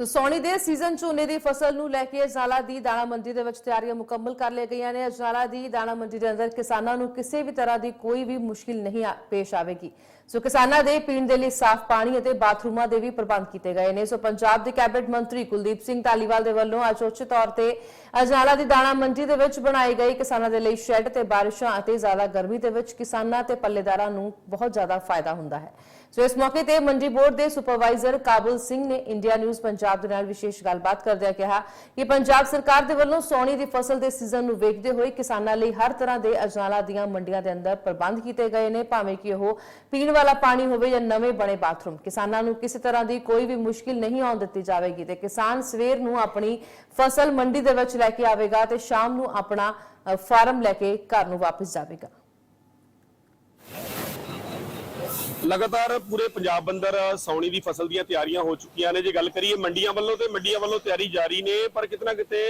ਸੌਣੀ ਦੇ ਸੀਜ਼ਨ ਝੋਨੇ ਦੀ ਫਸਲ ਨੂੰ ਲੈ ਕੇ ਅਜਨਾਲਾ ਦੀ ਦਾਣਾ ਮੰਡੀ ਦੇ ਵਿੱਚ ਤਿਆਰੀਆਂ ਮੁਕੰਮਲ ਕਰ ਲਈਆਂ ਗਈਆਂ ਨੇ। ਅਜਨਾਲਾ ਦੀ ਦਾਣਾ ਮੰਡੀ ਦੇ ਅੰਦਰ ਕਿਸਾਨਾਂ ਨੂੰ ਕਿਸੇ ਵੀ ਤਰ੍ਹਾਂ ਦੀ ਕੋਈ ਵੀ ਮੁਸ਼ਕਿਲ ਨਹੀਂ ਪੇਸ਼ ਆਵੇਗੀ। ਸੋ ਕਿਸਾਨਾਂ ਦੇ ਪੀਣ ਦੇ ਲਈ ਸਾਫ਼ ਪਾਣੀ ਅਤੇ ਬਾਥਰੂਮਾਂ ਦੇ ਵੀ ਪ੍ਰਬੰਧ ਕੀਤੇ ਗਏ ਨੇ। ਸੋ ਪੰਜਾਬ ਦੇ ਕੈਬਨਿਟ ਮੰਤਰੀ ਕੁਲਦੀਪ ਸਿੰਘ ਧਾਲੀਵਾਲ ਦੇ ਵੱਲੋਂ ਅੱਜ ਉੱਚ ਤੌਰ ਤੇ ਅਜਨਾਲਾ ਦੀ ਦਾਣਾ ਮੰਡੀ ਦੇ ਵਿੱਚ ਬਣਾਈ ਗਈ ਕਿਸਾਨਾਂ ਦੇ ਲਈ ਸ਼ੈੱਡ ਤੇ ਬਾਰਿਸ਼ਾਂ ਅਤੇ ਜ਼ਿਆਦਾ ਗਰਮੀ ਦੇ ਵਿੱਚ ਕਿਸਾਨਾਂ ਤੇ ਪੱਲੇਦਾਰਾਂ ਨੂੰ ਬਹੁਤ ਜ਼ਿਆਦਾ ਫਾਇਦਾ ਹੁੰਦਾ ਹੈ। ਸੋ ਇਸ ਮੌਕੇ ਤੇ ਮੰਡੀ ਬੋਰਡ ਦੇ ਸੁਪਰਵਾਈਜ਼ਰ ਕਾਬਲ ਸਿੰਘ ਨੇ ਇੰਡੀਆ ਨਿਊਜ਼ ਪੰਜਾਬ ਦੇ ਨਾਲ ਵਿਸ਼ੇਸ਼ ਗੱਲਬਾਤ ਕਰਦਿਆਂ ਕਿਹਾ ਕਿ ਪੰਜਾਬ ਸਰਕਾਰ ਦੇ ਵੱਲੋਂ ਸੌਣੀ ਦੀ ਫਸਲ ਦੇ ਸੀਜ਼ਨ ਨੂੰ ਵੇਖਦੇ ਹੋਏ ਕਿਸਾਨਾਂ ਲਈ ਹਰ ਤਰ੍ਹਾਂ ਦੇ ਅਜਨਾਲਾ ਦੀਆਂ ਮੰਡੀਆਂ ਦੇ ਅੰਦਰ ਪ੍ਰਬੰਧ ਕੀਤੇ ਗਏ ਨੇ, ਭਾਵੇਂ ਕਿ ਉਹ ਪੀਣ ਵਾਲਾ ਪਾਣੀ ਹੋਵੇ ਜਾਂ ਨਵੇਂ ਬਣੇ ਬਾਥਰੂਮ। ਕਿਸਾਨਾਂ ਨੂੰ ਕਿਸੇ ਤਰ੍ਹਾਂ ਦੀ ਕੋਈ ਵੀ ਮੁਸ਼ਕਿਲ ਨਹੀਂ ਆਉਣ ਦਿੱਤੀ ਜਾਵੇਗੀ ਤੇ ਕਿਸਾਨ ਸਵੇਰ ਨੂੰ ਆਪਣੀ ਫਸਲ ਮੰਡੀ ਦੇ ਵਿੱਚ ਲੈ ਕੇ ਆਵੇਗਾ ਤੇ ਸ਼ਾਮ ਨੂੰ ਆਪਣਾ ਫਾਰਮ ਲੈ ਕੇ ਘਰ ਨੂੰ ਵਾਪਸ ਜਾਵੇਗਾ। ਲਗਾਤਾਰ ਪੂਰੇ ਪੰਜਾਬ ਅੰਦਰ ਸੌਣੀ ਦੀ ਫਸਲ ਦੀਆਂ ਤਿਆਰੀਆਂ ਹੋ ਚੁੱਕੀਆਂ ਨੇ। ਜੇ ਗੱਲ ਕਰੀਏ ਮੰਡੀਆਂ ਵੱਲੋਂ ਤੇ ਮੰਡੀਆਂ ਵੱਲੋਂ ਤਿਆਰੀ ਜਾਰੀ ਨੇ ਪਰ ਕਿਤਨਾ ਕਿਤੇ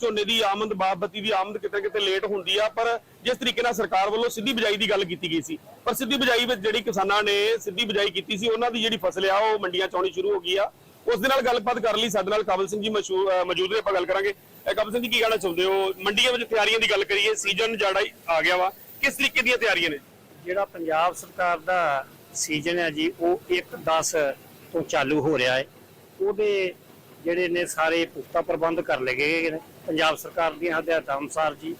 ਝੋਨੇ ਦੀ ਆਮਦ ਬਾਸਮਤੀ ਦੀ ਆਮਦ ਕਿਤੇ ਕਿਤੇ ਲੇਟ ਹੁੰਦੀ ਆ। ਪਰ ਜਿਸ ਤਰੀਕੇ ਨਾਲ ਸਰਕਾਰ ਵੱਲੋਂ ਸਿੱਧੀ ਬਿਜਾਈ ਦੀ ਗੱਲ ਕੀਤੀ ਗਈ ਸੀ ਪਰ ਸਿੱਧੀ ਬਿਜਾਈ ਵਿੱਚ ਜਿਹੜੀ ਕਿਸਾਨਾਂ ਨੇ ਸਿੱਧੀ ਬਿਜਾਈ ਕੀਤੀ ਸੀ ਉਹਨਾਂ ਦੀ ਜਿਹੜੀ ਫਸਲ ਆ ਉਹ ਮੰਡੀਆਂ ਚ ਆਉਣੀ ਸ਼ੁਰੂ ਹੋ ਗਈ ਆ। ਉਸ ਦੇ ਨਾਲ ਗੱਲਬਾਤ ਕਰ ਲਈ ਸਾਡੇ ਨਾਲ ਕਾਬਲ ਸਿੰਘ ਜੀ ਮੌਜੂਦ ਨੇ ਆਪਾਂ ਗੱਲ ਕਰਾਂਗੇ। ਅਹ, ਸਿੰਘ ਜੀ ਕੀ ਕਹਿਣਾ ਚਾਹੁੰਦੇ ਹੋ? ਮੰਡੀਆਂ ਵਿੱਚ ਤਿਆਰੀਆਂ ਦੀ ਗੱਲ ਕਰੀਏ ਸੀਜ਼ਨ ਜਿਹੜਾ ਆ ਗਿਆ ਵਾ। ਕਿਸ ਤਰੀਕੇ ਦੀਆਂ ਤਿਆਰੀਆਂ ਨੇ? ਜਿਹੜਾ ਪੰਜਾਬ ਸਰਕਾਰ ਦਾ ਸੀਜ਼ਨ ਹੈ ਜੀ, ਉਹ 1-10 ਤੋਂ ਚਾਲੂ ਹੋ ਰਿਹਾ ਹੈ। ਉਹਦੇ ਜਿਹੜੇ ਨੇ ਸਾਰੇ ਪੁਖਤਾ ਪ੍ਰਬੰਧ ਕਰ ਲਏ ਗਏ ਨੇ। ਪੰਜਾਬ ਸਰਕਾਰ ਦੀਆਂ ਹਦਾਇਤਾਂ ਅਨੁਸਾਰ ਜੀ,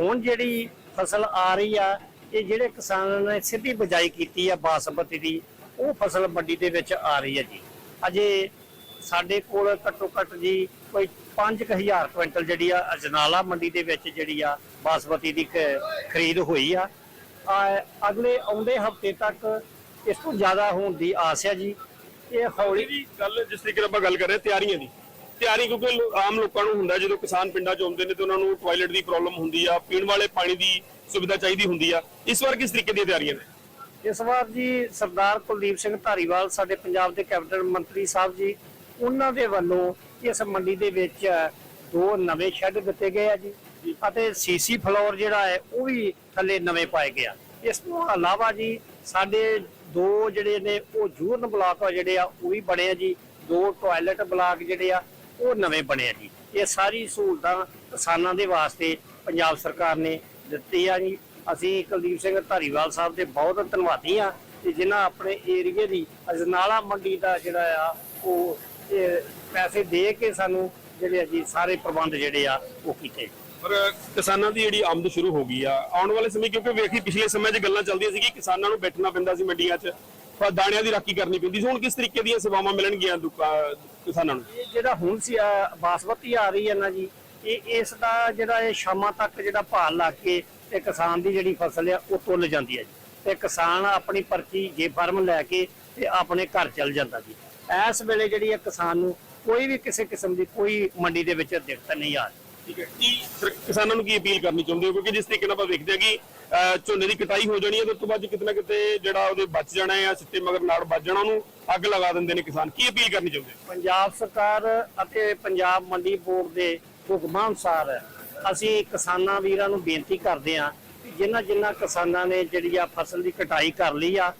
ਹੁਣ ਜਿਹੜੀ ਫਸਲ ਆ ਰਹੀ ਆ, ਇਹ ਜਿਹੜੇ ਕਿਸਾਨਾਂ ਨੇ ਸਿੱਧੀ ਬਿਜਾਈ ਕੀਤੀ ਆ ਬਾਸਮਤੀ ਦੀ, ਉਹ ਫਸਲ ਮੰਡੀ ਦੇ ਵਿੱਚ ਆ ਰਹੀ ਹੈ ਜੀ। ਅਜੇ ਸਾਡੇ ਕੋਲ ਘੱਟੋ ਘੱਟ ਜੀ ਕੋਈ 5000 ਕੁਇੰਟਲ ਜਿਹੜੀ ਆ ਅਜਨਾਲਾ ਮੰਡੀ ਦੇ ਵਿੱਚ ਜਿਹੜੀ ਆ ਬਾਸਮਤੀ ਦੀ ਖਰੀਦ ਹੋਈ ਆ- ਅਗਲੇ ਆਉਂਦੇ ਹਫ਼ਤੇ ਤੱਕ ਇਸ ਤੋਂ ਜ਼ਿਆਦਾ ਹੋਣ ਦੀ ਆਸ ਹੈ ਜੀ। ਇਹ ਹੌਲੀ ਜਿਹੜੀ ਗੱਲ ਜਿਸ ਤਰੀਕੇ ਨਾਲ ਆਪਾਂ ਗੱਲ ਕਰ ਰਹੇ ਹਾਂ, ਤਿਆਰੀਆਂ ਦੀ। ਤਿਆਰੀ ਕਿਉਂਕਿ ਲੋ- ਆਮ ਲੋਕਾਂ ਨੂੰ ਹੁੰਦਾ ਜਦੋਂ ਕਿਸਾਨ ਪਿੰਡਾਂ 'ਚ ਆਉਂਦੇ ਨੇ ਤੇ ਉਹਨਾਂ ਨੂੰ ਟਾਇਲਟ ਦੀ ਪ੍ਰੋਬਲਮ ਹੁੰਦੀ ਆ ਪੀਣ ਵਾਲੇ ਪਾਣੀ ਦੀ ਸੁਵਿਧਾ ਚਾਹੀਦੀ ਹੁੰਦੀ ਆ। ਇਸ ਵਾਰ ਕਿਸ ਤਰੀਕੇ ਦੀਆਂ ਤਿਆਰੀਆਂ ਨੇ? ਇਸ ਵਾਰ ਜੀ ਸਰਦਾਰ ਕੁਲਦੀਪ ਸਿੰਘ ਧਾਰੀਵਾਲ ਸਾਡੇ ਪੰਜਾਬ ਦੇ ਕੈਬਨਿਟ ਮੰਤਰੀ ਸਾਹਿਬ ਜੀ ਉਹਨਾਂ ਦੇ ਵੱਲੋਂ ਇਸ ਮੰਡੀ ਦੇ ਵਿੱਚ ਦੋ ਨਵੇਂ ਸ਼ੈੱਡ ਦਿੱਤੇ ਗਏ ਆ ਜੀ ਅਤੇ ਸੀਸੀ ਫਲੋਰ ਜਿਹੜਾ ਹੈ ਉਹ ਵੀ ਥੱਲੇ ਨਵੇਂ ਪਾਏ ਗਏ ਆ। ਇਸ ਤੋਂ ਇਲਾਵਾ ਜੀ ਸਾਡੇ ਦੋ ਜਿਹੜੇ ਨੇ, ਉਹ ਜੂਰਨ ਬਲਾਕ ਆ ਜਿਹੜੇ ਆ, ਉਹ ਵੀ ਬਣੇ ਆ ਜੀ। ਦੋ ਟਾਇਲਟ ਬਲਾਕ ਜਿਹੜੇ ਆ, ਉਹ ਨਵੇਂ ਬਣੇ ਆ ਜੀ। ਇਹ ਸਾਰੀ ਸਹੂਲਤਾਂ ਕਿਸਾਨਾਂ ਦੇ ਵਾਸਤੇ ਪੰਜਾਬ ਸਰਕਾਰ ਨੇ ਦਿੱਤੀ ਆ ਜੀ। ਅਸੀਂ ਕੁਲਦੀਪ ਸਿੰਘ ਧਾਰੀਵਾਲ ਸਾਹਿਬ ਦੇ ਬਹੁਤ ਧੰਨਵਾਦੀ ਆ ਕਿ ਜਿਨ੍ਹਾਂ ਆਪਣੇ ਏਰੀਏ ਦੀ ਅਜਨਾਲਾ ਮੰਡੀ ਦਾ ਜਿਹੜਾ ਆ, ਉਹ ਪੈਸੇ ਦੇ ਕੇ ਸਾਨੂੰ ਜਿਹੜੇ ਆ ਜੀ, ਸਾਰੇ ਪ੍ਰਬੰਧ ਜਿਹੜੇ ਆ, ਉਹ ਕੀਤੇ। ਪਰ ਕਿਸਾਨਾਂ ਦੀ ਜਿਹੜੀ ਆਮਦ ਸ਼ੁਰੂ ਹੋ ਗਈ ਆ, ਆਉਣ ਵਾਲੇ ਸਮੇਂ, ਕਿਉਂਕਿ ਵੇਖੀ ਪਿਛਲੇ ਸਮੇਂ 'ਚ ਗੱਲਾਂ ਚੱਲਦੀਆਂ ਸੀ ਕਿ ਕਿਸਾਨਾਂ ਨੂੰ ਬੈਠਣਾ ਪੈਂਦਾ ਸੀ ਮੰਡੀਆਂ 'ਚ, ਪਰ ਦਾਣਿਆਂ ਦੀ ਰਾਖੀ ਕਰਨੀ ਪੈਂਦੀ ਸੀ। ਹੁਣ ਕਿਸ ਤਰੀਕੇ ਦੀਆਂ ਸੇਵਾਵਾਂ ਮਿਲਣਗੀਆਂ ਕਿਸਾਨਾਂ ਨੂੰ? ਜਿਹੜਾ ਹੁਣ ਸੀ ਬਾਸਮਤੀ ਆ ਰਹੀ ਹੈ ਨਾ ਜੀ, ਇਹ ਇਸ ਦਾ ਜਿਹੜਾ ਇਹ ਸ਼ਾਮਾਂ ਤੱਕ ਜਿਹੜਾ ਭਾਅ ਲਾ ਕੇ ਤੇ ਕਿਸਾਨ ਦੀ ਜਿਹੜੀ ਫਸਲ ਆ, ਉਹ ਤੁੱਲ ਜਾਂਦੀ ਹੈ ਜੀ। ਤੇ ਕਿਸਾਨ ਆਪਣੀ ਪਰਚੀ ਜੇ ਫਾਰਮ ਲੈ ਕੇ ਤੇ ਆਪਣੇ ਘਰ ਚਲ ਜਾਂਦਾ ਜੀ। ਇਸ ਵੇਲੇ ਜਿਹੜੀ ਹੈ ਕਿਸਾਨ ਨੂੰ ਕੋਈ ਵੀ ਕਿਸੇ ਕਿਸਮ ਦੀ ਕੋਈ ਮੰਡੀ ਦੇ ਵਿੱਚ ਦਿੱਕਤ ਨਹੀਂ ਆ ਰਹੀ। ਠੀਕ ਹੈ। ਕੀ ਸਰ- ਕਿਸਾਨਾਂ ਨੂੰ ਕੀ ਅਪੀਲ ਕਰਨੀ ਚਾਹੁੰਦੇ ਹੋ? ਕਿਉਂਕਿ ਜਿਸ ਤਰੀਕੇ ਨਾਲ ਆਪਾਂ ਵੇਖਦੇ ਹਾਂ ਕਿ ਅਹ, ਝੋਨੇ ਦੀ ਕਟਾਈ ਹੋ ਜਾਣੀ ਹੈ ਤੇ ਉਸ ਤੋਂ ਬਾਅਦ 'ਚ ਕਿਤੇ ਜਿਹੜਾ ਉਹਦੇ ਬਚ ਜਾਣਾ ਹੈ ਸਿੱਟੇ ਮਗਰ ਨਾੜ ਬਚ ਜਾਣਾ ਉਹਨੂੰ ਅੱਗ ਲਗਾ ਦਿੰਦੇ ਨੇ ਕਿਸਾਨ। ਕੀ ਅਪੀਲ ਕਰਨੀ ਚਾਹੁੰਦੇ ਹੋ? ਪੰਜਾਬ ਸਰਕਾਰ ਅਤੇ ਪੰਜਾਬ ਮੰਡੀ ਬੋਰਡ ਦੇ ਹੁਕਮਾਂ ਅਨੁਸਾਰ ਅਸੀਂ ਕਿਸਾਨਾਂ ਵੀਰਾਂ ਨੂੰ ਬੇਨਤੀ ਕਰਦੇ ਹਾਂ ਕਿ ਜਿਨ੍ਹਾਂ ਜਿਨ੍ਹਾਂ ਕਿਸਾਨਾਂ ਨੇ ਜਿਹੜੀ ਆ ਫਸਲ ਦੀ ਕਟਾਈ ਕਰ ਲਈ ਆ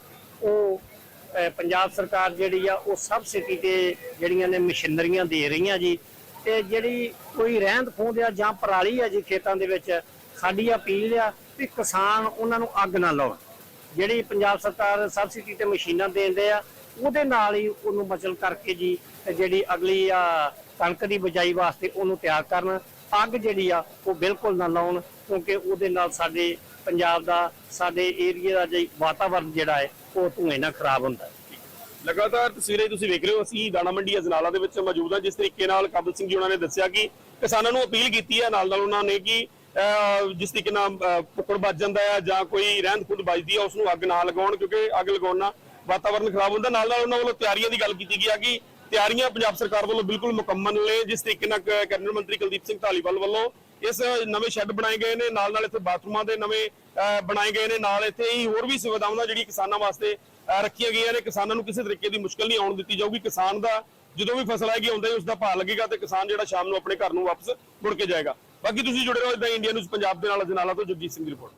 ਉਹ ਅਹ, ਪੰਜਾਬ ਸਰਕਾਰ ਜਿਹੜੀ ਆ ਉਹ ਸਬਸਿਡੀ ਤੇ ਜਿਹੜੀਆਂ ਨੇ ਮਸ਼ੀਨਰੀਆਂ ਦੇ ਰਹੀਆਂ ਜੀ ਤੇ ਜਿਹੜੀ ਕੋਈ ਰਹਿੰਦ ਖੂੰਹਦ ਆ ਜਾਂ ਪਰਾਲੀ ਆ ਜੀ ਖੇਤਾਂ ਦੇ ਵਿੱਚ, ਸਾਡੀ ਅਪੀਲ ਆ ਵੀ ਕਿਸਾਨ ਉਹਨਾਂ ਨੂੰ ਅੱਗ ਨਾ ਲਾਉਣ। ਜਿਹੜੀ ਪੰਜਾਬ ਸਰਕਾਰ ਸਬਸਿਡੀ ਤੇ ਮਸ਼ੀਨਾਂ ਦੇਂਦੇ ਆ, ਉਹਦੇ ਨਾਲ ਹੀ ਉਹਨੂੰ ਬਚਲ ਕਰਕੇ ਜੀ ਜਿਹੜੀ ਅਗਲੀ ਆ ਕਣਕ ਦੀ ਬਜਾਈ ਵਾਸਤੇ ਉਹਨੂੰ ਤਿਆਰ ਕਰਨ, ਅੱਗ ਜਿਹੜੀ ਆ ਉਹ ਬਿਲਕੁਲ ਨਾ ਲਾਉਣ, ਕਿਉਂਕਿ ਉਹਦੇ ਨਾਲ ਸਾਡੇ ਪੰਜਾਬ ਦਾ, ਸਾਡੇ ਏਰੀਆ ਦਾ ਜੀ ਵਾਤਾਵਰਨ ਜਿਹੜਾ ਹੈ, ਉਹ ਧੂਏ ਨਾਲ ਖਰਾਬ ਹੁੰਦਾ ਹੈ। ਲਗਾਤਾਰ ਤਸਵੀਰਾਂ ਤੁਸੀਂ ਵੇਖ ਰਹੇ ਹੋ ਅਸੀਂ ਦਾਣਾ ਮੰਡੀ ਅਜਨਾਲਾ ਦੇ ਵਿੱਚ ਮੌਜੂਦ ਹਾਂ ਜਿਸ ਤਰੀਕੇ ਨਾਲ ਕਾਬਲ ਸਿੰਘ ਜੀ ਉਹਨਾਂ ਨੇ ਦੱਸਿਆ ਕਿ ਕਿਸਾਨਾਂ ਨੂੰ ਅਪੀਲ ਕੀਤੀ ਹੈ ਨਾਲ ਨਾਲ ਉਹਨਾਂ ਨੇ ਕਿ ਜਿਸ ਤਰੀਕੇ ਨਾਲ ਅਹ, ਵੱਜ ਜਾਂਦਾ ਹੈ ਜਾਂ ਕੋਈ ਰਹਿੰਦ ਖੁੰਦ ਵੱਜਦੀ ਹੈ ਉਸ ਨੂੰ ਅੱਗ ਨਾ ਲਗਾਉਣ ਕਿਉਂਕਿ ਅੱਗ ਲਗਾਉਣ ਨਾਲ ਖਰਾਬ ਹੁੰਦਾ। ਨਾਲ ਨਾਲ ਉਹਨਾਂ ਵੱਲੋਂ ਤਿਆਰੀਆਂ ਦੀ ਗੱਲ ਕੀਤੀ ਗਈ ਹੈ ਕਿ ਤਿਆਰੀਆਂ ਪੰਜਾਬ ਸਰਕਾਰ ਵੱਲੋਂ ਬਿਲਕੁਲ ਮੁਕੰਮਲ ਨੇ ਜਿਸ ਤਰੀਕੇ ਨਾਲ ਕੈਬਨਿਟ ਮੰਤਰੀ ਕੁਲਦੀਪ ਸਿੰਘ ਧਾਲੀਵਾਲ ਵੱਲੋਂ ਇਸ ਨਵੇਂ ਸ਼ੈੱਡ ਬਣਾਏ ਗਏ ਨੇ ਨਾਲ ਨਾਲ ਇੱਥੇ ਬਾਥਰੂਮਾਂ ਦੇ ਨਵੇਂ ਅਹ, ਬਣਾਏ ਗਏ ਨੇ ਨਾਲ ਇੱਥੇ ਹੀ ਹੋਰ ਵੀ ਸੁਵਿਧਾਵਾਂ ਜਿਹੜੀ ਕਿਸਾਨਾਂ ਵਾਸਤੇ ਰੱਖੀਆਂ ਗਈਆਂ ਨੇ। ਕਿਸਾਨਾਂ ਨੂੰ ਕਿਸੇ ਤਰੀਕੇ ਦੀ ਮੁਸ਼ਕਲ ਨਹੀਂ ਆਉਣ ਦਿੱਤੀ ਜਾਊਗੀ। ਕਿਸਾਨ ਦਾ ਜਦੋਂ ਵੀ ਫਸਲ ਆਏਗੀ, ਆਉਂਦਾ ਹੀ ਉਸ ਦਾ ਭਾਅ ਲੱਗੇਗਾ ਤੇ ਕਿਸਾਨ ਜਿਹੜਾ ਸ਼ਾਮ ਨੂੰ ਆਪਣੇ ਘਰ ਨੂੰ ਵਾਪਸ ਮੁੜ ਕੇ ਜਾਏਗਾ। ਬਾਕੀ ਤੁਸੀਂ ਜੁੜੇ ਰਹੋ ਇਦਾਂ ਇੰਡੀਆ ਨਿਊਜ਼ ਪੰਜਾਬ ਦੇ ਨਾਲ ਜਨਾਲਾ ਤੋਂ ਜਗਜੀਤ ਸਿੰਘ ਦੀ ਰਿਪੋਰਟ।